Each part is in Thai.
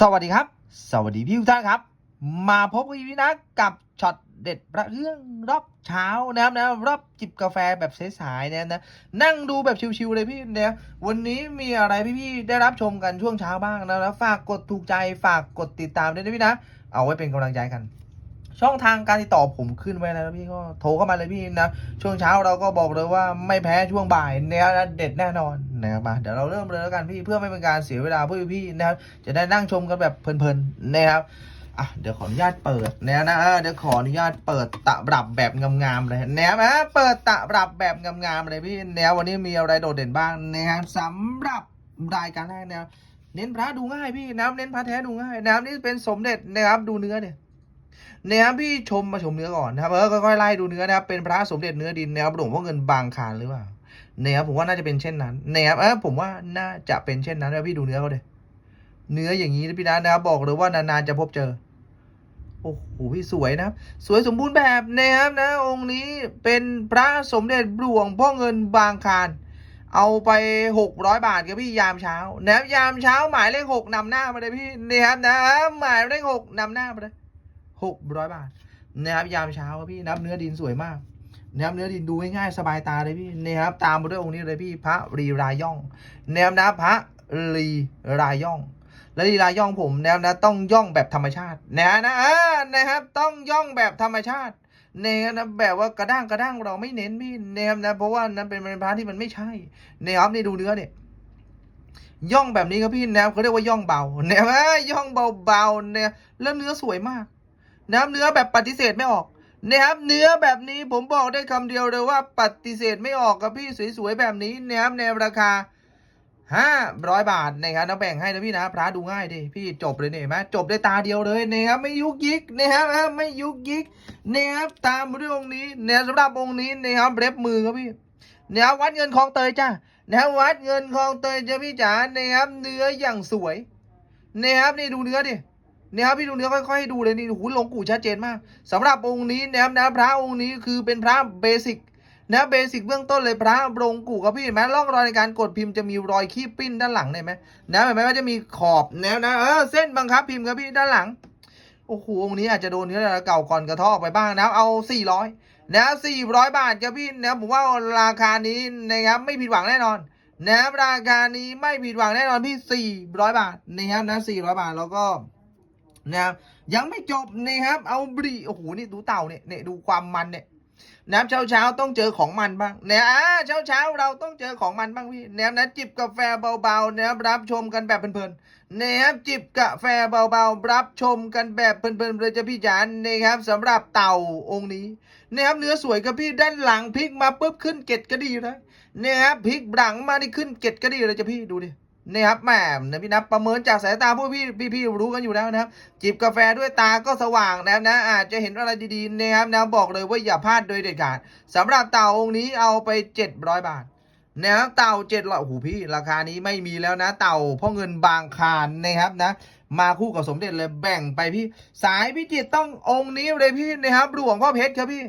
สวัสดีครับ สวัสดีพี่ทุกท่านครับ มาพบกับพี่นะกับช็อตเด็ดประเรื่องรอบเช้านะครับนะรอบจิบกาแฟแบบสายๆเนี่ยนะนั่งดูแบบชิวๆเลยพี่เนี่ยวันนี้มีอะไรพี่ๆได้รับชมกันช่วงเช้าบ้างนะแล้วฝากกดถูกใจฝากกดติดตามด้วยนะพี่นะ เอาไว้เป็นกำลังใจกัน ช่องทางการติดต่อผมขึ้นไว้แล้วพี่ก็โทรเข้ามาเลยพี่นะ ช่วงเช้าเราก็บอกเลยว่าไม่แพ้ช่วงบ่ายเนี้ยเด็ดแน่นอนนะครับมาเดี๋ยวเราเริ่มเลยแล้วกันพี่เพื่อไม่เป็นการเสียเวลาเพื่อพี่ๆนะครับจะได้นั่งชมกันแบบเพลินๆนะครับอะเดี๋ยวขออนุญาตเปิดนะนะเดี๋ยวขออนุญาตเปิดตะบรับแบบงามๆเลยนะครับอะเปิดตะบรับแบบงามๆเลยพี่นะวันนี้มีอะไรโดดเด่นบ้างนะครับสำหรับรายการแรกนะเน้นพระดูง่ายพี่นะครับเน้นพระแท้ดูง่ายนะครับนี่เป็นสมเด็จนะครับดูเนื้อเนี่ย นะครับพี่ชมมาชมเนื้อก่อนนะครับเออค่อยๆไล่ดูเนื้อนะครับเป็นพระสมเด็จเนื้อดินนะครับหลวงพ่อเงินบางคารหรือเปล่านะครับผมว่าน่าจะเป็นเช่นนั้นนะครับเออผมว่าน่าจะเป็นเช่นนั้นนะพี่ดูเนื้อเขาดิเนื้ออย่างนี้นะพี่นะนะครับบอกเลยว่านานๆจะพบเจอโอ้โหพี่สวยนะครับสวยสมบูรณ์แบบนะครับนะ องค์นี้เป็นพระสมเด็จหลวงพ่อเงินบางคารเอาไปหกร้อยบาทครับพี่ยามเช้านะครับยามเช้าหมายเลขหกนำหน้ามาเลยพี่นะครับนะหมายเลขหกนำหน้ามาเลย หกร้อยบาทนะครับยามเช้าครับพี่นับเนื้อดินสวยมากนะครับเนื้อดินดูง่ายๆสบายตาเลยพี่นะครับตามมาด้วยองค์นี้เลยพี่พระรีรายย่องนะครับนะพระรีรายย่อง และรีรายย่องผมนะครับนะต้องย่องแบบธรรมชาตินะนะอ่านะครับต้องย่องแบบธรรมชาติเนะครับนะแบบว่ากระด้างกระด้างเราไม่เน้นพี่นะครับนะเพราะว่านั้นเป็นเป็นพระที่มันไม่ใช่นะครับนี่ดูเนื้อเนี่ยย่องแบบนี้ครับพี่นะครับเขาเรียกว่าย่องเบานะครับอ่าย่องเบาๆเนี่ยแล้วเนื้อสวยมาก นะครับเนื้อแบบปฏิเสธไม่ออกนะครับเนื้อแบบนี้ผมบอกได้คำเดียวเลยว่าปฏิเสธไม่ออกกับพี่สวยๆแบบนี้นะครับในราคาห้าร้อยบาทนะครับน้าแบ่งให้นะพี่นะพระดูง่ายดิพี่จบเลยเนี่ยไหมจบได้ตาเดียวเลยนะครับไม่ยุกยิกนะครับไม่ยุกยิกนะครับตามเรื่องนี้เนี่ยสำหรับองค์นี้นะครับเล็บมือครับพี่นะครับวัดเงินคลองเตยจ้านะครับวัดเงินคลองเตยจ้าพี่จ๋านะครับเนื้ออย่างสวยนะครับนี่ดูเนื้อดิ นี่ยครับพี่ดูเนื้อค่อยๆให้ดูเลยนี่หูหลงกู่ชัดเจนมากสำหรับองค์นี้นะครับนะพระองค์นี้คือเป็นพระเบสิกนะเบสิกเบื้องต้นเลยพระบรงกูครับพี่เห็นไหมร่องรอยในการกดพิมพ์จะมีรอยขี้ปิ้นด้านหลังเห็นไหมนะเห็นไหมว่าจะมีขอบแนวนะเออเส้นบังคับพิมพ์ครับพี่ด้านหลังโอ้โหองค์นี้อาจจะโดนเนื้อเก่าก่อนกระเทาะออกไปบ้างนะเอาสี่ร้อยนะสี่ร้อยบาทครับพี่นะผมว่าราคานี้นะครับไม่ผิดหวังแน่นอนนะครับราคานี้ไม่ผิดหวังแน่นอนพี่สี่ร้อยบาทนะครับนะสี่ร้อยบาทแล้วก็ นะครับยังไม่จบนะครับ เอาบรีโอ้โหนี่ดูเต่าเนี่ยเนี่ยดูความมันเนี่ยนะครับเช้าเช้าๆต้องเจอของมันบ้างเนี่ยอ่าเช้าเช้าๆเราต้องเจอของมันบ้างพี่เนะครับนะจิบกาแฟเบาๆนะครับรับชมกันแบบเพลินๆนะครับจิบกาแฟเบาๆรับชมกันแบบเพลินๆเลยจ้ะพี่จานนะครับสำหรับเต่าองค์นี้นะครับเนื้อสวยครับพี่ด้านหลังพลิกมาปุ๊บขึ้นเกล็ดก็ดีเลยนะครับพลิกหลังมานี่ขึ้นเกล็ดก็ดีเลยจ้ะพี่ดูดิ นี่ครับแหมนะพี่นะประเมินจากสายตาพวกพี่พี่พี่รู้กันอยู่แล้วนะครับ จิบกาแฟด้วยตาก็สว่างนะครับนะอาจจะเห็นอะไรดีๆนะครับนะบอกเลยว่าอย่าพลาดโดยเด็ดขาดสำหรับเต่าองค์นี้เอาไป 700 บาทนะครับเต่าเจ็ดร้อยโอ้โหพี่ ราคานี้ไม่มีแล้วนะ เต่าพ่อเงินบางคารนะครับนะ มาคู่กับสมเด็จเลยแบ่งไปพี่ สายพิจิตต้ององค์นี้เลยพี่นะครับหลวงพ่อเพชรครับพี่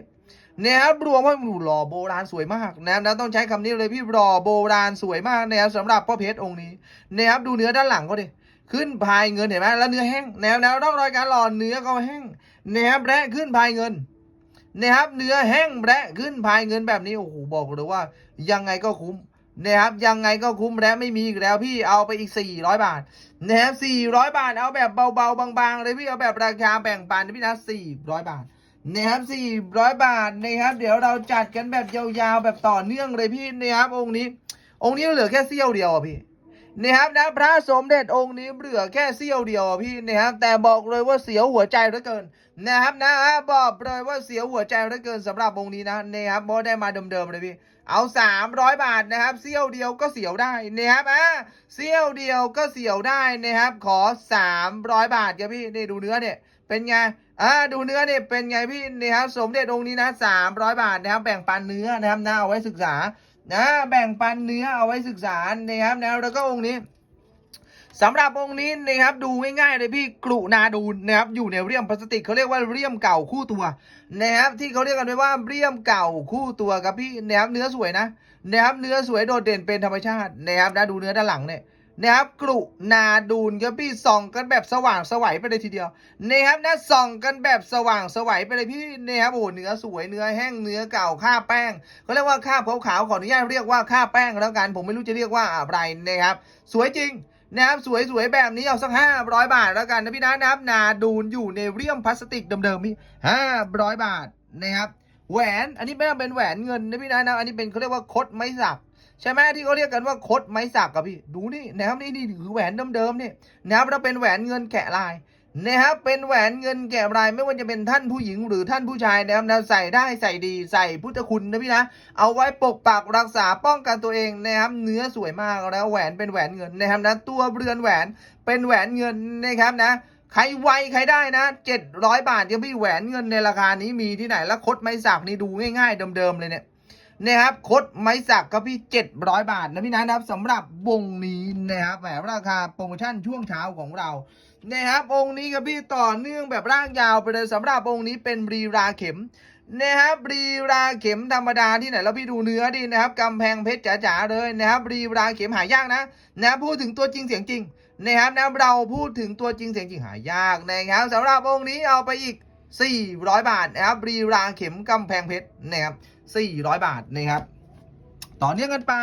นี่ยครับรวมว่าหล่อโบราณสวยมากนะครับนะต้องใช้คำนี้เลยพี่รอโบราณสวยมากนะครับสำหรับพ่อเพชรองค์นี้นะครับดูเนื้อด้านหลังก็ดิขึ้นพายเงินเห็นไหมแล้วเนื้อแห้งแนวแนวร่องรอยการหล่อเนื้อก็แห้งนะครับและขึ้นพายเงินนะครับเนื้อแห้งและขึ้นพายเงินแบบนี้โอ้โหบอกเลยว่า ยังไงก็คุ้มนะครับยังไงก็คุ้มและไม่มีอีกแล้วพี่เอาไปอีก 400 บาทนะครับ400 บาทเอาแบบเบาๆบางๆเลยพี่เอาแบบราคาแบ่งปันนะพี่นะ400 บาท นะครับสี่ร้อยบาทนะครับ เดี๋ยวเราจัดกันแบบยาวๆแบบต่อเนื่องเลยพี่นะครับ องค์นี้ องค์นี้เหลือแค่เสี้ยวเดียวอะพี่นะครับนะพระสมเด็จองค์นี้เหลือแค่เสี้ยวเดียวอะพี่นะครับแต่บอกเลยว่าเสียวหัวใจเหลือเกินนะครับนะบอกเลยว่าเสียวหัวใจเหลือเกินสำหรับองค์นี้นะนะครับเพราะได้มาเดิมๆเลยพี่เอาสามร้อยบาทนะครับเสี้ยวเดียวก็เสียวได้นะครับอะเสี้ยวเดียวก็เสียวได้นะครับขอสามร้อยบาทครับพี่นี่ดูเนื้อเนี่ยเป็นไง อ่าดูเนื้อเนี่ยเป็นไงพี่นี่ครับสมเด็จองค์นี้นะสามร้อยบาทนะครับ แบ่งปันเนื้อนะครับนะเอาไว้ศึกษานะแบ่งปันเนื้อเอาไว้ศึกษานะครับนะแล้วก็องค์นี้สำหรับองค์นี้นะครับดูง่ายๆเลยพี่กรุนาดูนนะครับอยู่ในเรียมพลาสติกเขาเรียกว่าเรียมเก่าคู่ตัวนะครับที่เขาเรียกกันว่าเรียมเก่าคู่ตัวครับพี่นะครับเนื้อสวยนะนะครับเนื้อสวยโดดเด่นเป็นธรรมชาตินะครับนะดูเนื้อด้านหลังเนี่ย นะครับกรุนาดูนครับพี่ส่องกันแบบสว่างสวัยไปเลยทีเดียวนะครับนะส่องกันแบบสว่างสวัยไปเลยพี่นะครับโอ้เนื้อสวยเนื้อแห้งเนื้อเก่าค่าแป้งเขาเรียกว่าค่าขาวๆขออนุญาตเรียกว่าค่าแป้งแล้วกันผมไม่รู้จะเรียกว่าอะไรนะครับ สวยจริงนะครับสวยๆแบบนี้เอาสักห้าร้อยบาทแล้วกันนะพี่นะนะครับนาดูนอยู่ในเรียมพลาสติกเดิมๆพี่ห้าร้อยบาทนะครับแหวนอันนี้ไม่เป็นแหวนเงินนะพี่นะนะอันนี้เป็นเขาเรียกว่าคดไม้สัก ใช่ไหมที่เขาเรียกกันว่าคดไม้สักกับพี่ดูนี่นะครับนี่นี่คือแหวนเดิมๆนี่นะครับเราเป็นแหวนเงินแกะลายนะครับเป็นแหวนเงินแกะลายไม่ว่าจะเป็นท่านผู้หญิงหรือท่านผู้ชายนะครับนะใส่ได้ใส่ดีใส่พุทธคุณนะพี่นะเอาไว้ปกปักรักษาป้องกันตัวเองนะครับเนื้อสวยมากแล้วแหวนเป็นแหวนเงินนะครับนะตัวเรือนแหวนเป็นแหวนเงินนะครับนะใครไวใครได้นะเจ็ดร้อยบาทยังพี่แหวนเงินในราคานี้มีที่ไหนแล้วคดไม้สักนี่ดูง่าย ๆ เดิมๆเลยเนี่ย นะครับคดไม้สักครับพี่ 700 บาทนะพี่นะนะครับสำหรับวงนี้นะครับแหมราคาโปรโมชั่นช่วงเช้าของเรานะครับองค์นี้ครับพี่ต่อเนื่องแบบร่างยาวไปเลยสำหรับองค์นี้เป็นรีราเข็มนะครับรีราเข็มธรรมดาที่ไหนแล้วพี่ดูเนื้อดินะครับกำแพงเพชรจ๋าๆเลยนะครับรีราเข็มหายากนะนะพูดถึงตัวจริงเสียงจริงนะครับนะเราพูดถึงตัวจริงเสียงจริงหายากนะครับสำหรับองค์นี้เอาไปอีก 400 บาทนะครับรีราเข็มกำแพงเพชรนะครับ 400 บาทนะครับต่อเนื่องกันไป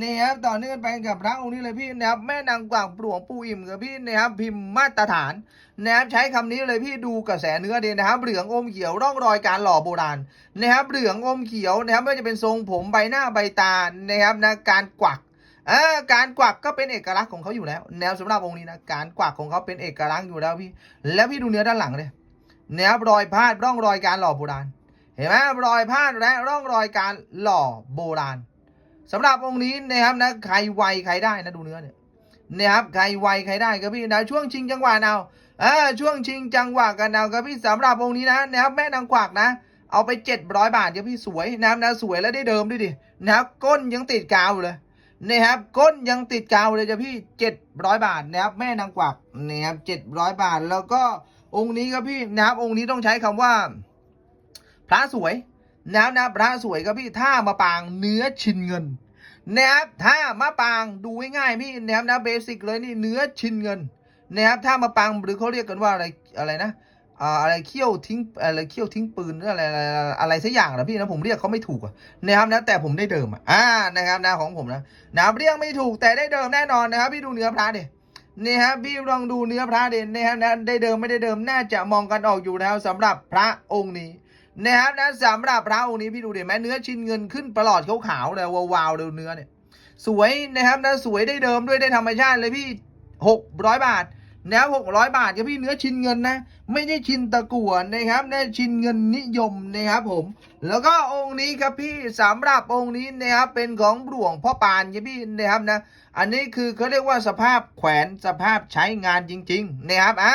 นะครับต่อเนื่องกันไปกับพระองค์นี้เลยพี่นะครับแม่นางกวางหลวงปู่อิ่มกับพี่นะครับพิมพ์มาตรฐานนะครับใช้คำนี้เลยพี่ดูกระแสเนื้อเดีนะครับเหลืองอมเขียวร่องรอยการหล่อโบราณนะครับเหลืองอมเขียวนะครับไม่ว่าจะเป็นทรงผมใบหน้าใบตานะครับนะการกวักเออการกวักก็เป็นเอกลักษณ์ของเขาอยู่แล้ว แนวสำหรับองค์นี้นะการกวักของเขาเป็นเอกลักษณ์อยู่แล้วพี่ แล้วพี่ดูเนื้อด้านหลังเลยนะครับรอยพาดร่องรอยการหล่อโบราณ เห็นไหมรอยพาดและร่องรอยการหล่อโบราณสำหรับองค์นี้นะครับนะใครไวใครได้นะดูเนื้อเนี่ยนะครับใครไวใครได้ครับพี่นะช่วงชิงจังหวะเอาเออช่วงชิงจังหวะกันเอาครับพี่สำหรับองค์นี้นะนะครับแม่นางกวักนะ เอาไปเจ็ดร้อยบาทครับพี่สวยนะครับนะสวยแล้วได้เดิมด้วยดินะครับก้นยังติดกาวเลยนะครับก้นยังติดกาวเลยจ้ะพี่เจ็ดร้อยบาทนะครับแม่นางกวักนะครับเจ็ดร้อยบาทแล้วก็องค์นี้ครับพี่นะครับองค์นี้ต้องใช้คำว่า พระสวยนะนะพระสวยครับพี่ท่ามาปางเนื้อชินเงินนะครับท่ามาปางดูง่ายๆพี่นะครับนะเบสิกเลยนี่เนื้อชินเงินนะครับท่ามาปางหรือเขาเรียกกันว่าอะไรอะไรนะอ่าอะไรเขี้ยวทิ้งอะไรเขี้ยวทิ้งปืนหรืออะไรอะไรอะไรสักอย่างนะพี่นะผมเรียกเขาไม่ถูกนะครับนะแต่ผมได้เดิมอะอ่านะครับนะของผมนะนะเรียกไม่ถูกแต่ได้เดิมแน่นอนนะครับพี่ดูเนื้อพระดินี่ครับพี่ลองดูเนื้อพระเด่นนะครับนะได้เดิมไม่ได้เดิมน่าจะมองกันออกอยู่แล้วสำหรับพระองค์นี้ นะครับนะสำหรับพระองค์นี้พี่ดูเห็นไหมเนื้อชิ้นเงินขึ้นประหลอดขาวๆเลยวาวๆเลยเนื้อเนี่ยสวยนะครับนะสวยได้เดิมด้วยได้ธรรมชาติเลยพี่หกร้อยบาทนะครับหกร้อยบาทครับพี่เนื้อชิ้นเงินนะ ไม่ใช่ชิ้นตะกั่วนะครับนะชิ้นเงินนิยมนะครับผม แล้วก็องค์นี้ครับพี่สำหรับองค์นี้นะครับเป็นของหลวงพ่อปานครับพี่นะครับนะ อันนี้คือเขาเรียกว่าสภาพแขวนสภาพใช้งานจริง ๆ นะครับอ่า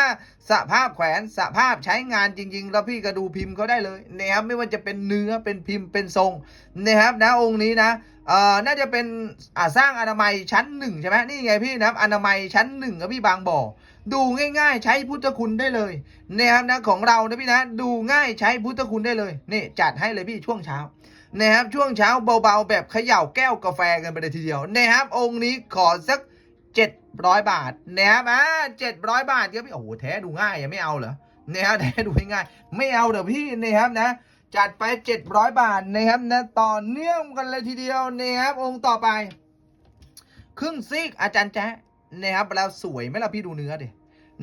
สภาพแขวนสภาพใช้งานจริง ๆ แล้วพี่ก็ดูพิมพ์เขาได้เลยนะครับไม่ว่าจะเป็นเนื้อเป็นพิมพ์เป็นทรงนะครับนะองค์นี้นะเอ่อน่าจะเป็นอ่าสร้างอนามัยชั้นหนึ่งใช่ไหมนี่ไงพี่นะครับอนามัยชั้นหนึ่งครับพี่บางบ่อ ดูง่ายๆ ใช้พุทธคุณได้เลยนะครับนะของเรานะพี่นะ ดูง่ายใช้พุทธคุณได้เลยนี่จัดให้เลยพี่ช่วงเช้านะครับช่วงเช้าเบาๆ แบบเขย่าแก้วกาแฟกันไปเลยทีเดียวนะครับองค์นี้ขอสัก 700 บาทนะครับอ่า700บาทครับพี่โอ้โหแท้ดูง่ายยังไม่เอาเหรอนะครับแท้ดูง่ายไม่เอาเดี๋ยวพี่นะครับนะจัดไป 700 บาทนะครับนะต่อเนื่องกันเลยทีเดียวนะครับองค์ต่อไป ครึ่งซีกอาจารย์แจ๊ นะครับแล้วสวยไหมล่ะพี่ดูเนื้อดิ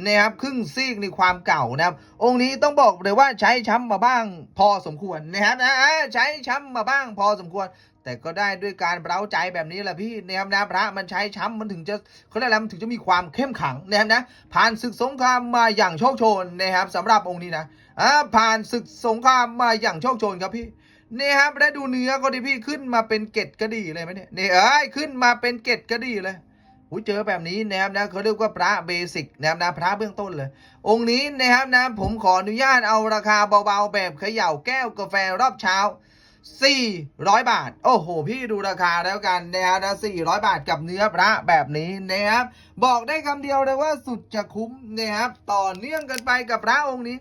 นะครับครึ่งซีกในความเก่านะครับ องค์นี้ต้องบอกเลยว่าใช้ช้ำมาบ้างพอสมควรนะครับนะใช้ช้ำมาบ้างพอสมควร แต่ก็ได้ด้วยการเร้าใจแบบนี้แหละพี่นะครับนะพระมันใช้ช้ำมันถึงจะเขาเรียกอะไรมันถึงจะมีความเข้มขังนะครับนะผ่านศึกสงครามมาอย่างโชคโชนนะครับสำหรับองค์นี้นะอ่าผ่านศึกสงครามมาอย่างโชคโชนครับพี่นี่ครับและดูเนื้อก็ดีพี่ขึ้นมาเป็นเกล็ดกระดี่เลยไหมเนี่ยนี่เอ้ยขึ้นมาเป็นเกล็ดกระดี่เลย หูเจอแบบนี้นะครับนะเขาเรียกว่าพระเบสิกนะครับนะพระเบื้องต้นเลย องค์นี้นะครับนะผมขออนุญาตเอาราคาเบาๆแบบเขย่าแก้วกาแฟรอบเช้า 400 บาท โอ้โห พี่ดูราคาแล้วกันนะครับนะ400 บาทกับเนื้อพระแบบนี้นะครับ บอกได้คำเดียวเลยว่าสุดจะคุ้มนะครับต่อเนื่องกันไปกับพระองค์นี้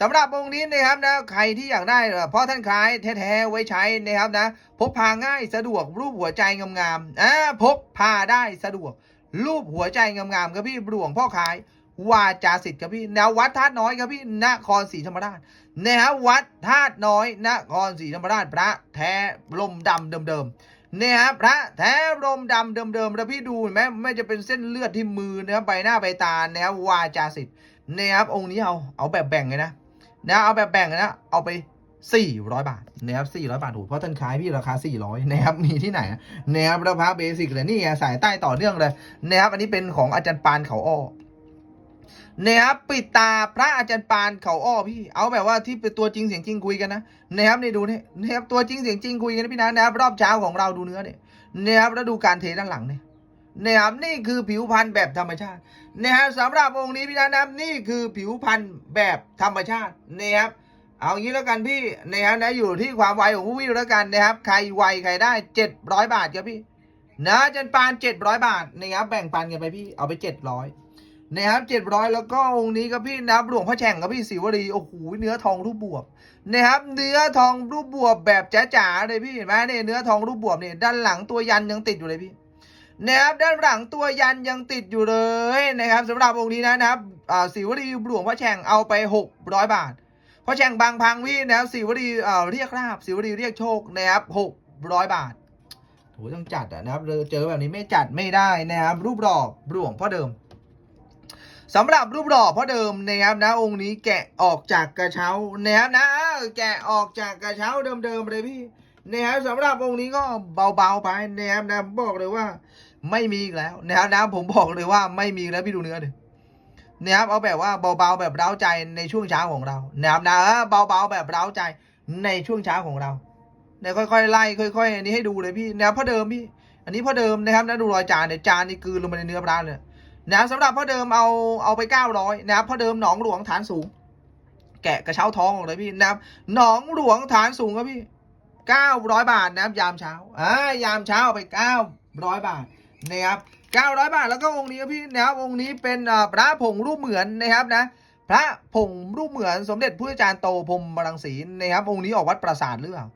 สำหรับองค์นี้นะครับนะใครที่อยากได้เพราะท่านคล้ายแท้ๆไว้ใช้นะครับนะพกพาง่ายสะดวกรูปหัวใจงามๆอ่าพกพาได้สะดวก รูปหัวใจงามๆครับพี่หลวงพ่อคายวาจาสิทธิ์ครับพี่แนววัดธาตุน้อยครับพี่นครศรีธรรมราชนะฮะวัดธาตุน้อยนครศรีธรรมราชพระแท้ลมดำเดิมๆเนี่ยฮะพระแท้ลมดำเดิมๆแล้วพี่ดูเห็นไหมไม่จะเป็นเส้นเลือดที่มือนะครับใบหน้าใบตานะครับวาจาสิทธิ์นะครับองค์นี้เอาเอาแบบแบ่งเลยนะ นะเอาแบบแบ่งนะเอาไป 400 บาทนะครับ400 บาทถูกเพราะท่านขายพี่ราคา 400นะครับมีที่ไหนนะครับแล้วพระเบสิกเลยนี่ไงสายใต้ต่อเนื่องเลยนะครับอันนี้เป็นของอาจารย์ปานเขาอ้อนะครับปิดตาพระอาจารย์ปานเขาอ้อพี่เอาแบบว่าที่เป็นตัวจริงเสียงจริงคุยกันนะนะครับนี่ดูนี่นะครับตัวจริงเสียงจริงคุยกันนะพี่นะนะครับรอบเช้าของเราดูเนื้อเนี่ยนะครับแล้วดูการเทด้านหลังเนี่ย นะครับนี่คือผิวพรรณแบบธรรมชาตินะครับสำหรับองค์นี้พี่นะนะครับนี่คือผิวพรรณแบบธรรมชาตินะครับเอางี้แล้วกันพี่นะครับนะอยู่ที่ความไวของผู้วิ่งแล้วกันนะครับ ใครไวใครได้เจ็ดร้อยบาทครับพี่ นะจันปานเจ็ดร้อยบาทนะครับแบ่งปันกันไปพี่เอาไปเจ็ดร้อยนะครับเจ็ดร้อยแล้วก็องค์นี้ครับพี่นับหลวงพ่อแฉ่งครับพี่สิวรีโอ้โหเนื้อทองรูปบวบนะครับ เนื้อทองรูปบวบแบบจ๋าๆเลยพี่เห็นไหมเนี่ยเนื้อทองรูปบวบเนี่ยด้านหลังตัวยันยังติดอยู่เลยพี่ นะครับด้านหลังตัวยันยังติดอยู่เลยนะครับสำหรับองค์นี้นะนะครับอ่าสิวรีหลวงพ่อแฉ่งเอาไปหกร้อยบาทพราะแช่งบางพังพี่นะครับสิวรีเรียกราบสิวรีเรียกโชคนะครับหกร้อยบาทโหต้องจัดนะครับเจอแบบนี้ไม่จัดไม่ได้นะครับรูปหล่อหลวงพ่อเดิมสำหรับรูปหล่อพ่อเดิมนะครับนะองค์นี้แกะออกจากกระเช้านะครับนะแกะออกจากกระเช้าเดิมๆเลยพี่นะครับสำหรับองค์นี้ก็เบาๆไปนะครับนะผมบอกเลยว่า ไม่มีอีกแล้วนะครับนะผมบอกเลยว่าไม่มีแล้วพี่ดูเนื้อดินะครับเอาแบบว่าเบาๆแบบเร้าใจในช่วงเช้าของเรานะครับนะเบาๆแบบเร้าใจในช่วงเช้าของเราเนี่ยค่อยๆไล่ค่อยๆอันนี้ให้ดูเลยพี่นะครับพ่อเดิมพี่ อันนี้พ่อเดิมนะครับนะดูรอยจานเนี่ยจานนี่กืนลงไปในเนื้อปลาเลยนะครับสำหรับพ่อเดิมเอาเอาไปเก้าร้อยนะครับพ่อเดิมหนองหลวงฐานสูง แกะกระเช้าท้องออกเลยพี่นะครับหนองหลวงฐานสูงครับพี่เก้าร้อยบาทนะครับยามเช้าอ่ายามเช้าเอาไปเก้าร้อยบาท นะครับ900 บาทแล้วก็องค์นี้ครับพี่นะครับองค์นี้เป็นพระผงรูปเหมือนนะครับนะพระผงรูปเหมือนสมเด็จพระอาจารย์โตพรหมรังสีนะครับองค์นี้ออกวัดปราสาทหรือเปล่า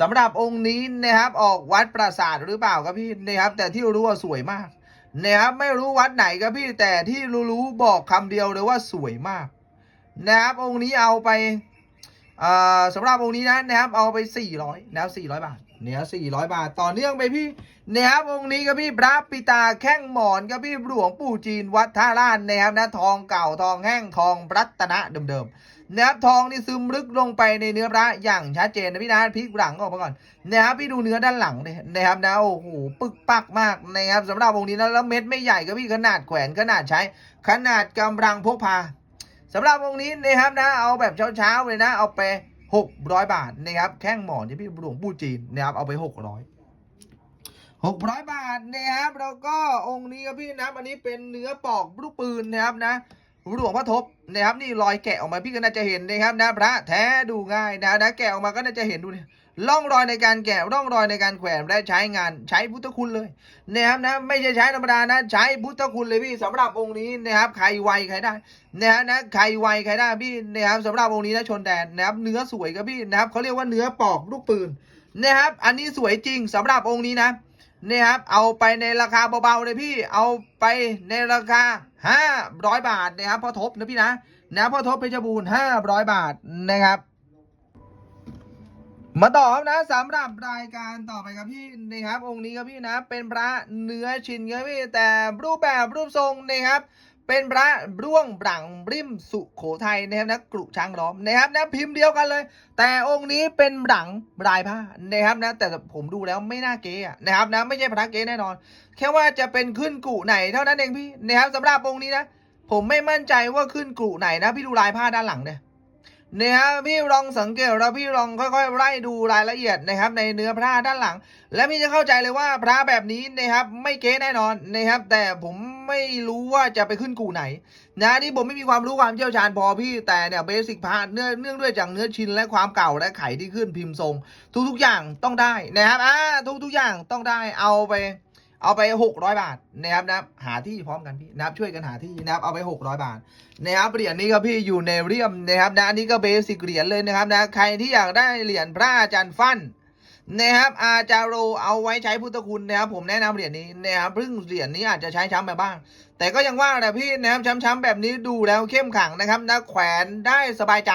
สำหรับองค์นี้นะครับออกวัดปราสาทหรือเปล่าครับพี่นะครับแต่ที่รู้ว่าสวยมากนะครับไม่รู้วัดไหนครับพี่แต่ที่รู้ๆบอกคำเดียวเลยว่าสวยมากนะครับองค์นี้เอาไปอ่าสำหรับองค์นี้นะนะครับเอาไป 400นะครับ400 บาท เนี่ย400 บาท ต่อเนื่องไปพี่นะครับองค์นี้ครับพี่พระปิตาแข้งหมอนครับพี่หลวงปู่จีนวัดท่าล้านนะครับนะทองเก่าทองแห้งทองรัตนะเดิมๆนะครับทองนี่ซึมลึกลงไปในเนื้อพระอย่างชัดเจนนะพี่นะพลิกหลังออกมาก่อนนะครับพี่ดูเนื้อด้านหลังเลยนะครับนะโอ้โหปึกปักมากนะครับสำหรับองค์นี้นะแล้วเม็ดไม่ใหญ่ครับพี่ขนาดแขวนขนาดใช้ ขนาดกำลังพกพาสำหรับองค์นี้นะครับนะเอาแบบเช้าๆเลยนะเอาไป 600 บาทนะครับแข้งหมอนที่พี่หลวงปู่จีนนะครับเอาไป 600หกร้อยบาทนะครับแล้วก็องค์นี้ครับพี่นะอันนี้เป็นเนื้อปอกลูกปืนนะครับนะหลวงพ่อทบนะครับนี่รอยแกะออกมาพี่ก็น่าจะเห็นนะครับนะพระแท้ดูง่ายนะนะแกะออกมาก็น่าจะเห็นดูเนี่ย ร่องรอยในการแกะร่องรอยในการแขวนและใช้งานใช้พุทธคุณเลยนะครับนะไม่ใช่ใช้ธรรมดานะ ใช้พุทธคุณเลยพี่สำหรับองค์นี้นะครับใครไวใครได้นะฮะนะใครไวใครได้พี่นะครับสำหรับองค์นี้นะชนแดนนะครับเนื้อสวยครับพี่นะครับเขาเรียกว่าเนื้อปอกลูกปืนนะครับอันนี้สวยจริงสำหรับองค์นี้นะนี่ครับเอาไปในราคาเบาๆเลยพี่เอาไปในราคาห้าร้อยบาทนะครับพอทบนะพี่นะนะพอทบเพชรบูรณ์ห้าร้อยบาทนะครับ มาต่อครับนะสำหรับรายการต่อไปครับพี่นะครับ องค์นี้ครับพี่นะ เป็นพระเนื้อชินครับพี่แต่รูปแบบรูปทรงนะครับ เป็นพระร่วงบรังริมสุโขทัยนะครับนะกรุช้างล้อมนะครับนะพิมพ์เดียวกันเลย แต่องค์นี้เป็นบรังลายผ้านะครับนะ แต่ผมดูแล้วไม่น่าเก๋นะครับนะไม่ใช่พระเก๋แน่นอน แค่ว่าจะเป็นขึ้นกุไหนเท่านั้นเองพี่นะครับสำหรับองค์นี้นะ ผมไม่มั่นใจว่าขึ้นกุไหนนะพี่ดูลายผ้าด้านหลังเนี่ย นี่ยฮะพี่ลองสังเกตแล้วพี่ลองค่อยๆไล่ดูรายละเอียดนะครับในเนื้อพระด้านหลัง และพี่จะเข้าใจเลยว่าพระแบบนี้นะครับไม่เก๊แน่นอนนะครับแต่ผมไม่รู้ว่าจะไปขึ้นกูไหนนะนี่ผมไม่มีความรู้ความเชี่ยวชาญพอพี่แต่เนี่ยเบสิกพาเนื่องเนื่องด้วยจากเนื้อชิ้นและความเก่าและไขที่ขึ้นพิมพ์ทรง ทุกๆอย่างต้องได้นะครับอ่าทุกๆอย่างต้องได้เอาไปเอาไป 600 บาทนะครับนะหาที่พร้อมกันพี่นะครับช่วยกันหาที่นะครับเอาไป 600 บาท นะครับเหรียญนี้ครับพี่อยู่ในเรียมนะครับนะอันนี้ก็เบสิกเหรียญเลยนะครับนะใครที่อยากได้เหรียญพระอาจารย์ฟันนะครับอาจารโรเอาไว้ใช้พุทธคุณนะครับผมแนะนำเหรียญนี้นะครับซึ่งเหรียญนี้อาจจะใช้ช้ำมาบ้าง แต่ก็ยังว่าแหละพี่นะครับช้ำๆแบบนี้ดูแล้วเข้มขังนะครับนะแขวนได้สบายใจ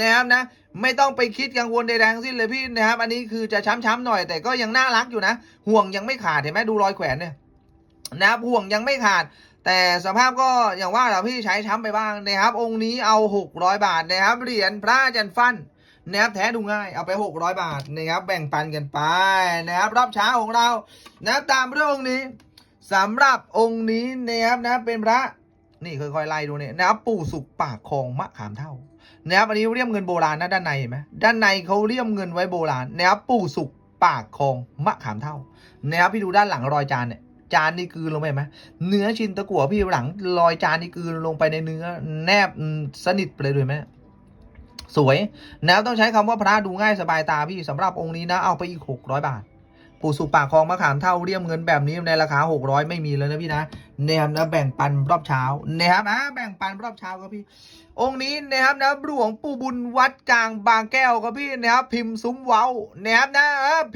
นะครับนะไม่ต้องไปคิดกังวลใดๆทั้งสิ้นเลยพี่นะครับ อันนี้คือจะช้ำๆหน่อย แต่ก็ยังน่ารักอยู่นะ ห่วงยังไม่ขาดเห็นไหมดูรอยแขวนเนี่ยนะครับห่วงยังไม่ขาด แต่สภาพก็อย่างว่าเราพี่ใช้ช้ำไปบ้างนะครับ องค์นี้เอา 600 บาทนะครับเหรียญพระจันทร์ฟันนะครับแท้ดูง่ายเอาไป 600 บาทนะครับแบ่งปันกันไปนะครับรอบเช้าของเรานะครับตามเรื่ององค์นี้สำหรับองค์นี้นะครับนะเป็นพระนี่ค่อยๆไล่ดูเนี่ยนะครับปู่สุกปากคลองมะขามเท่านะครับอันนี้เรียมเงินโบราณนะด้านในเห็นไหมด้านในเขาเรียมเงินไว้โบราณนะครับปู่สุกปากคลองมะขามเท่านะครับพี่ดูด้านหลังรอยจานเนี่ย จานนี่กลืนลงไปไหมเนื้อชิ้นตะกั่วพี่หลังรอยจานนี่กลืนลงไปในเนื้อแนบสนิทไปเลยด้วยไหมสวยนะครับต้องใช้คำว่าพระดูง่ายสบายตาพี่สำหรับองค์นี้นะเอาไปอีกหกร้อยบาท ปู่สุปากคลองมะขามเท่าเรียมเงินแบบนี้ในราคา 600 ไม่มีเลยนะพี่นะนะครับนะแบ่งปันรอบเช้านะครับนะแบ่งปันรอบเช้าครับพี่ องค์นี้นะครับนะหลวงปู่บุญวัดกลางบางแก้วครับพี่นะครับพิมพ์ซุ้มเว้านะครับนะ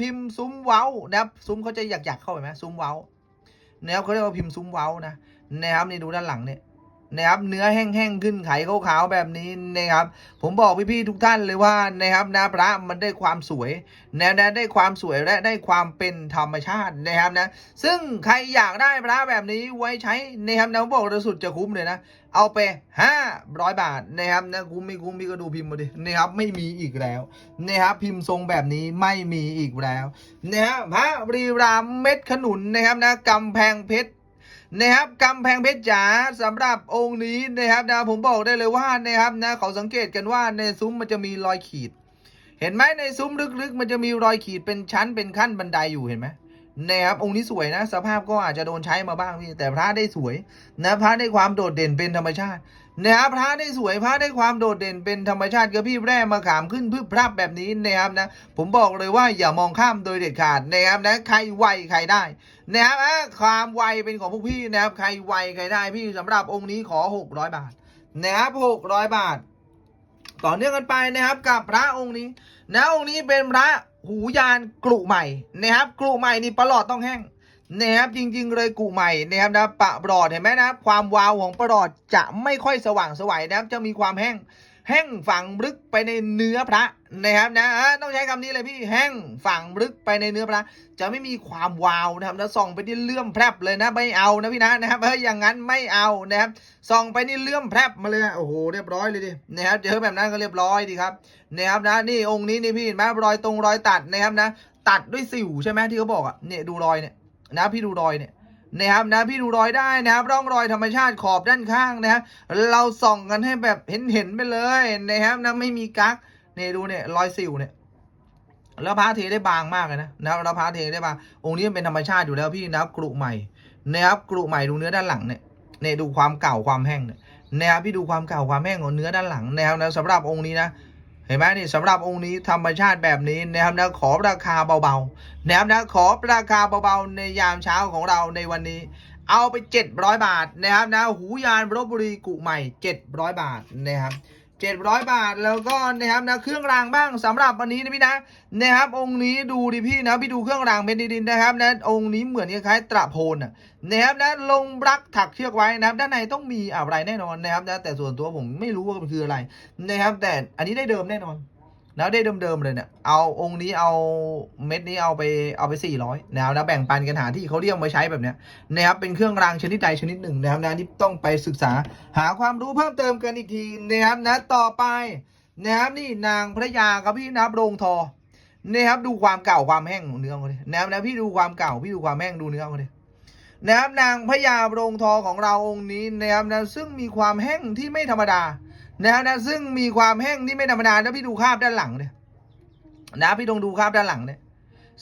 พิมพ์ซุ้มเว้านะครับซุ้มเขาจะหยักๆเข้าไปไหมซุ้มเว้า นะครับเขาเรียกว่าพิมพ์ซุ้มเว้านะนะครับนี่ดูด้านหลังเนี่ย นะครับเนื้อแห้งๆขึ้นไขขาวๆแบบนี้นะครับ ผมบอกพี่ๆทุกท่านเลยว่านะครับนะพระมันได้ความสวยนะนะได้ความสวยและได้ความเป็นธรรมชาตินะครับนะซึ่งใครอยากได้พระแบบนี้ไว้ใช้นะครับนะผมบอกเลยสุดจะคุ้มเลยนะเอาไปห้าร้อยบาทนะครับนะคุ้มไม่คุ้มพี่ก็ดูพิมพ์มาดินะครับไม่มีอีกแล้วนะครับพิมพ์ทรงแบบนี้ไม่มีอีกแล้วนะครับพระบรีรามเม็ดขนุนนะครับนะกำแพงเพชร นะครับกำแพงเพชรจ๋าสำหรับองค์นี้นะครับนะผมบอกได้เลยว่านะครับนะเขาสังเกตกันว่าในซุ้มมันจะมีรอยขีด เห็นไหมในซุ้มลึกๆ มันจะมีรอยขีดเป็นชั้นเป็นขั้นบันไดอยู่เห็นไหมนะครับองค์นี้สวยนะ สภาพก็อาจจะโดนใช้มาบ้างพี่แต่พระได้สวยนะพระได้ความโดดเด่นเป็นธรรมชาติ นะครับพระได้สวยพระได้ความโดดเด่นเป็นธรรมชาติกับพี่แร่มาขามขึ้นพืบพรับแบบนี้นะครับนะผมบอกเลยว่าอย่ามองข้ามโดยเด็ดขาดนะครับนะใครไวใครได้นะครับความไวเป็นของพวกพี่นะครับใครไวใครได้พี่สำหรับองค์นี้ขอ 600 บาทนะครับ600 บาท ต่อเนื่องกันไปนะครับกับพระองค์นี้นะองค์นี้เป็นพระหูยานกรุใหม่นะครับกรุใหม่นี่ประหลอดต้องแห้ง นะครับจริง ๆ เลยกูใหม่นะครับนะปะปลอดเห็นไหมนะครับความวาวของปลอดจะไม่ค่อยสว่างสวัยนะครับจะมีความแห้งแห้งฝังลึกไปในเนื้อพระนะครับนะต้องใช้คำนี้เลยพี่แห้งฝังลึกไปในเนื้อพระ จะไม่มีความวาวนะครับแล้วส่องไปที่เลื่อมแพรบเลยนะไม่เอานะพี่นะนะครับเฮ้ยอย่างนั้นไม่เอานะครับส่องไปนี่เลื่อมแพรบมาเลยนะโอ้โหเรียบร้อยเลยดินะครับเจอแบบนั้นก็เรียบร้อยดีครับนะครับนะนี่องค์นี้นี่พี่เห็นไหมรอยตรงรอยตัดนะครับนะ ตัดด้วยสิวใช่ไหมที่เขาบอกอะเนี่ยดูรอยเนี่ย นะพี่ดูรอยเนี่ยนะครับนะพี่ดูรอยได้นะครับร่องรอยธรรมชาติขอบด้านข้างนะครับเราส่องกันให้แบบเห็นเห็นไปเลยนะครับนะไม่มีกั๊กเนี่ยดูเนี่ยรอยสิวเนี่ยแล้วพระเทได้บางมากเลยนะนะรับแล้วพระเทได้บางองค์นี้เป็นธรรมชาติอยู่แล้วพี่นะครับกรุใหม่นะครับกรุใหม่ดูเนื้อด้านหลังเนี่ยเนี่ยดูความเก่าความแห้งเนี่ยนะครับพี่ดูความเก่าความแห้งของเนื้อด้านหลังนะครับนะสำหรับองค์นี้นะ เห็นไหมนี่สำหรับองค์นี้ธรรมชาติแบบนี้นะครับนะขอราคาเบาๆนะครับนะขอราคาเบาๆในยามเช้าของเราในวันนี้ เอาไป 700 บาทนะครับนะหูยานรบบุรีกุใหม่ 700 บาทนะครับ 700 บาทแล้วก็นะครับนะเครื่องรางบ้างสำหรับวันนี้นะพี่นะนะครับ องค์นี้ดูดิพี่นะพี่ดูเครื่องรางเป็นดินๆนะครับนะองค์นี้เหมือนคล้ายตระโพนนะครับนะลงรักถักเชือกไว้นะครับ ด้านในต้องมีอะไรแน่นอนนะครับนะแต่ส่วนตัวผมไม่รู้ว่ามันคืออะไรนะครับ แต่อันนี้ได้เดิมแน่นอน แล้วได้เดิมๆเลยเนี่ย เอาองค์นี้เอาเม็ดนี้เอาไปเอาไปสี่ร้อยนะครับนะแบ่งปันกันหาที่เขาเรียกมาใช้แบบเนี้ยนะครับเป็นเครื่องรางชนิดใดชนิดหนึ่งนะครับนะที่ต้องไปศึกษาหาความรู้เพิ่มเติมกันอีกทีนะครับนะต่อไปนะครับนี่นางพระยาครับพี่นะครับโรงทอนะครับดูความเก่าความแห้งของเนื้อเขาดินะครับนะพี่ดูความเก่าพี่ดูความแห้งดูเนื้อเขาดินะครับนางพระยาโรงทอของเราองค์นี้นะครับนะซึ่งมีความแห้งที่ไม่ธรรมดา นะครับนะซึ่งมีความแห้งที่ไม่ธรรมดาแล้วพี่ดูคราบด้านหลังเนี่ยนะพี่ลองดูคราบด้านหลังเนี่ย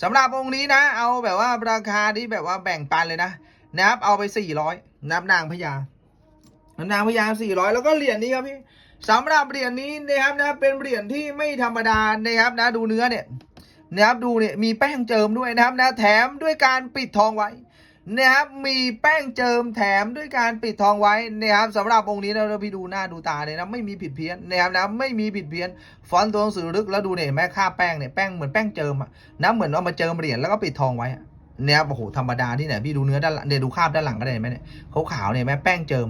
สำหรับองค์นี้นะ เอาแบบว่าราคาที่แบบว่าแบ่งปันเลยนะนะครับเอาไปสี่ร้อยนับนางพญานางพญาสี่ร้อยแล้วก็เหรียญนี้ครับพี่สำหรับเหรียญนี้นะครับนะเป็นเหรียญที่ไม่ธรรมดานะครับนะดูเนื้อเนี่ยนะครับดูเนี่ยมีแป้งเจิมด้วยนะครับนะแถมด้วยการปิดทองไว้ นะครับมีแป้งเจิมแถมด้วยการปิดทองไว้นะครับสำหรับองค์นี้นะเราพี่ดูหน้าดูตาเลยนะไม่มีผิดเพี้ยนนะครับนะไม่มีผิดเพี้ยนฟอนต์ตัวหนังสือลึกแล้วดูเนี่ยเห็นไหมค่าแป้งเนี่ยแป้งเหมือนแป้งเจิมอะนะเหมือนเอามาเจิมเหรียญแล้วก็ปิดทองไว้อะเนี่ยโอ้โหธรรมดาที่ไหนพี่ดูเนื้อด้านหลังเนี่ยดูคราบด้านหลังก็ได้ไหมเนี่ยขาวๆเนี่ยเห็นไหมแป้งเจิม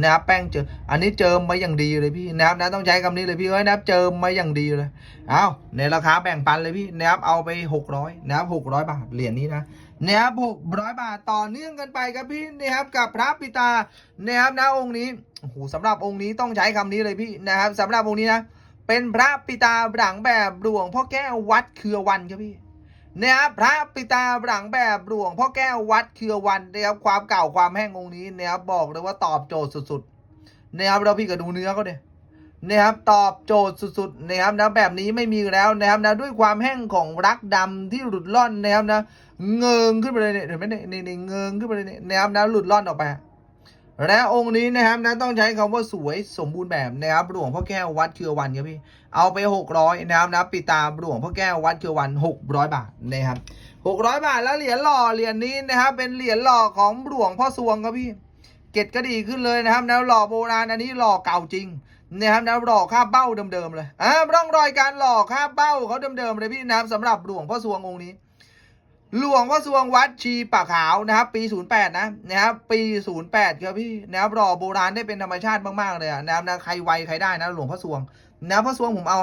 นะครับแป้งเจิมอันนี้เจิมมาอย่างดีเลยพี่นะครับนะต้องใช้คำนี้เลยพี่เอ้ยนะครับเจิมมาอย่างดีเลยเอาในราคาแบ่งปันเลยพี่นะครับเอาไปหกร้อยนะครับหกร้อยบาทเหรียญนี้นะ นะครับหกร้อยบาทต่อเนื่องกันไปครับพี่นะครับกับพระปิตานะครับนะองค์นี้โอ้โหสำหรับองค์นี้ต้องใช้คำนี้เลยพี่นะครับสำหรับองค์นี้นะเป็นพระปิตาหลังแบบหลวงพ่อแก้ววัดเครือวันครับพี่นะครับพระปิตาหลังแบบหลวงพ่อแก้ววัดเครือวันนะครับความเก่าความแห้งองค์นี้นะครับบอกเลยว่าตอบโจทย์สุดๆนะครับเราพี่ก็ดูเนื้อเขาเนี่ย นะครับตอบโจทย์สุดๆนะครับนะแบบนี้ไม่มีแล้วนะครับนะด้วยความแห้งของรักดำที่หลุดล่อนนะครับนะเงิงขึ้นไปเลยเนี่ยเห็นไหมเนี่ยนี่นี่เงิงขึ้นไปเลยเนี่ยนะครับนะหลุดล่อนออกไปและองค์นี้นะครับนะต้องใช้คำว่าสวยสมบูรณ์แบบนะครับหลวงพ่อแก้ววัดเครือวันครับพี่เอาไปหกร้อยนะครับนะปิดตาหลวงพ่อแก้ววัดเครือวันหกร้อยบาทนะครับหกร้อยบาทแล้วเหรียญหล่อเหรียญนี้นะครับเป็นเหรียญหล่อของหลวงพ่อสวงครับพี่เกตก็ดีขึ้นเลยนะครับแล้วหล่อโบราณอันนี้หล่อเก่าจริง นะครับแล้วหล่อค่าเบ้าเดิมๆเลยอ่าร่องรอยการหล่อค่าเบ้าเขาเดิมๆเลยพี่นะครับสำหรับหลวงพ่อสวงองค์นี้ หลวงพ่อสวงวัดชีป่าขาวนะครับ ปี 08 นะนะครับปี 08ครับพี่นะครับหล่อโบราณได้เป็นธรรมชาติมากๆเลยอะนะครับนะใครไวใครได้นะ หลวงพ่อสวงนะพ่อสวงผมเอา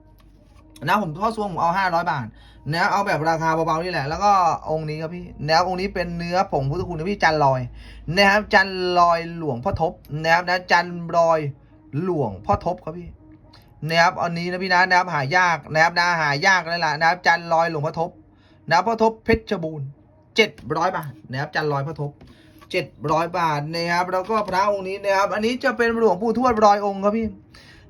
500นะผมพ่อสวงผมเอา500บาทนะเอาแบบราคาเบาๆนี่แหละ แล้วก็องค์นี้ครับพี่นะองค์นี้เป็นเนื้อผงพุทธคุณนะพี่จันลอยนะครับจันลอยหลวงพ่อทบนะครับนะจันลอย หลวงพ่อทบครับพี่นะครับอันนี้นะพี่นะนะครับหายากนะครับนะหายากเลยล่ะนะครับจันลอยหลวงพ่อทบนะพ่อทบเพชรบูรณ์เจ็ดร้อยบาทนะครับจันลอยพ่อทบเจ็ดร้อยบาทนะครับแล้วก็พระองค์นี้นะครับ อันนี้จะเป็นหลวงปู่ทวดร้อยองค์ครับพี่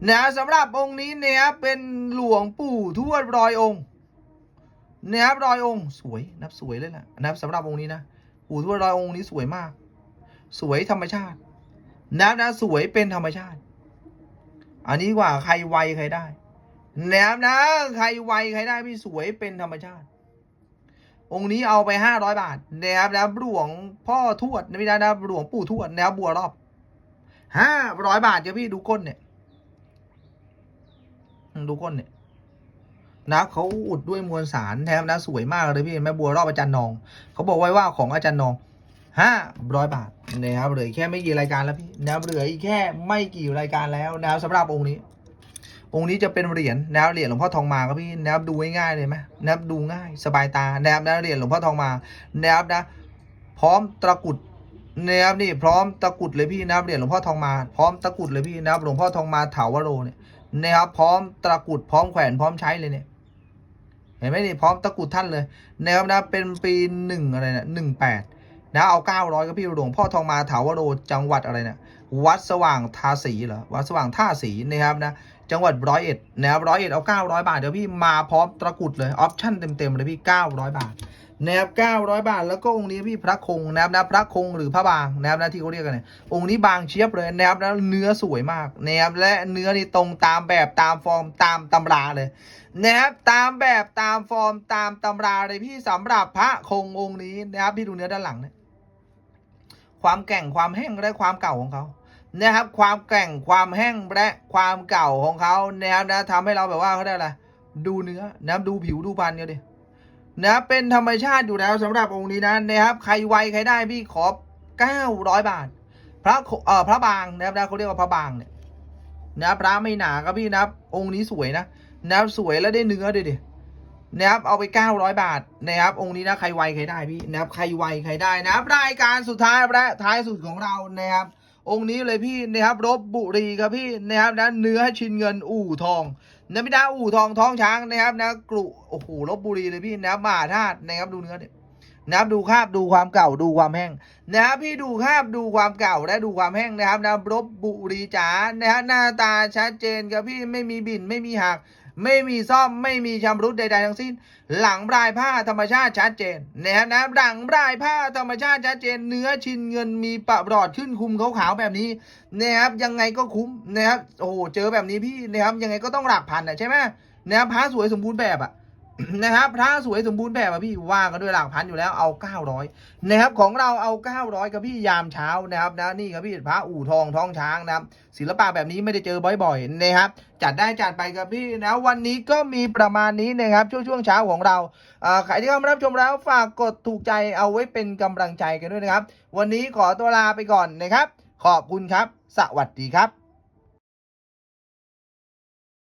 นะสำหรับองค์นี้นะครับเป็นหลวงปู่ทวดร้อยองค์นะครับร้อยองค์ สวยนับสวยเลยนะนะครับสำหรับองค์นี้นะปู่ทวดร้อยองค์นี้สวยมาก สวยธรรมชาตินะครับนะสวยเป็นธรรมชาติ อันนี้กว่าใครไวใครได้นะครับนะ ใครไวใครได้พี่สวยเป็นธรรมชาติ องค์นี้เอาไปห้าร้อยบาทนะครับแล้วหลวงพ่อทวดนะพี่นะนะหลวงปู่ทวดนะครับบัวรอบห้าร้อยบาทเจ้าพี่ดูก้นเนี่ยดูก้นเนี่ยนะเขาอุดด้วยมวลสารแถมนะสวยมากเลยพี่แม่บัวรอบอาจารย์นอง เขาบอกไว้ว่าของอาจารย์นอง ห้าร้อยบาทนะครับเหลือแค่ไม่กี่รายการแล้วพี่นะครับเหลืออีกแค่ไม่กี่รายการแล้วนะครับสำหรับองค์นี้ องค์นี้จะเป็นเหรียญนะครับเหรียญหลวงพ่อทองมาครับพี่นะครับดูง่ายๆเลยไหมนะครับดูง่ายสบายตานะครับนะเหรียญหลวงพ่อทองมานะครับนะพร้อมตะกรุดนะครับนี่พร้อมตะกรุดเลยพี่นะครับเหรียญหลวงพ่อทองมา พร้อมตะกรุดเลยพี่นะครับหลวงพ่อทองมาถาวโรเนี่ยนะครับพร้อมตะกรุดพร้อมแขวนพร้อมใช้เลยเนี่ยเห็นไหมนี่พร้อมตะกรุดท่านเลยนะครับนะเป็นปีหนึ่งอะไรเนี่ยหนึ่งแปด นะเอาเก้าร้อยก็พี่หลวงพ่อทองมาถาวโรจังหวัดอะไรเนี่ยวัดสว่างทาสีเหรอวัดสว่างท่าสีนะครับนะจังหวัดร้อยเอ็ดนะครับร้อยเอ็ดเอาเก้าร้อยบาทเดี๋ยวพี่มาพร้อมตะกุดเลยออปชั่นเต็มๆเลยพี่เก้าร้อยบาทนะครับเก้าร้อยบาท แล้วก็องค์นี้พี่พระคงนะครับนะพระคงหรือพระบางนะครับนะที่เขาเรียกกันเนี่ยองค์นี้บางเชียบเลยนะครับแล้วเนื้อสวยมากนะครับและเนื้อนี่ตรงตามแบบตามฟอร์มตามตำราเลยนะครับตามแบบตามฟอร์มตามตำราเลยพี่สำหรับพระคงองค์นี้นะครับพี่ดูเนื้อด้านหลังเนี่ย ความแก่งความแห้งและความเก่าของเขานะครับ ความแก่งความแห้งและความเก่าของเขานะครับนะทำให้เราแบบว่าเขาได้อะไรดูเนื้อนะครับดูผิวดูพันกันดินะครับเป็นธรรมชาติอยู่แล้วสำหรับองค์นี้นะนะครับ ใครไวใครได้พี่ขอเก้าร้อยบาท พระเอ่อพระบางนะครับนะเขาเรียกว่าพระบางเนี่ยนะครับพระไม่หนาครับพี่นะครับองค์นี้สวยนะนะสวยแล้วได้เนื้อด้วยดิ นะครับเอาไปเก้าร้อยบาทนะครับองค์นี้นะใครไวใครได้พี่นะครับใครไวใครได้นะครับรายการสุดท้ายและท้ายสุดของเรานะครับองค์นี้เลยพี่นะครับรบบุรีครับพี่นะครับนะเนื้อชินเงินอู่ทองนะพี่นะอู่ทองท้องช้างนะครับนะกรุโอ้โหลบบุรีเลยพี่นะครับมหาธาตุนะครับดูเนื้อเนี่ยนะครับดูคาบดูความเก่าดูความแห้งนะครับพี่ดูคาบดูความเก่าและดูความแห้งนะครับนะรบบุรีจ๋านะฮะหน้าตาชัดเจนครับพี่ไม่มีบิ่นไม่มีหัก ไม่มีซ่อมไม่มีชำรุดใด ๆ ทั้งสิ้น หลังปลายผ้าธรรมชาติชัดเจนนะครับนะหลังปลายผ้าธรรมชาติชัดเจน เนื้อชินเงินมีประหลอดขึ้นคุมขาวๆแบบนี้นะครับยังไงก็คุ้มนะครับโอ้โหเจอแบบนี้พี่นะครับยังไงก็ต้องหลักพันอะใช่ไหมนะครับผ้าสวยสมบูรณ์แบบอะ นะครับถ้าสวยสมบูรณ์แบบอะพี่ว่ากันด้วยหลักพันอยู่แล้วเอา900นะครับของเราเอา 900ครับพี่ยามเช้านะครับนะนี่ครับพี่พระอู่ทองท้องช้างนะครับศิลปะแบบนี้ไม่ได้เจอบ่อยๆนะครับจัดได้จัดไปครับพี่นะวันนี้ก็มีประมาณนี้นะครับช่วงช่วงเช้าของเราเอ่อใครที่เข้ามารับชมแล้วฝากกดถูกใจเอาไว้เป็นกำลังใจกันด้วยนะครับ วันนี้ขอตัวลาไปก่อนนะครับ ขอบคุณครับ สวัสดีครับ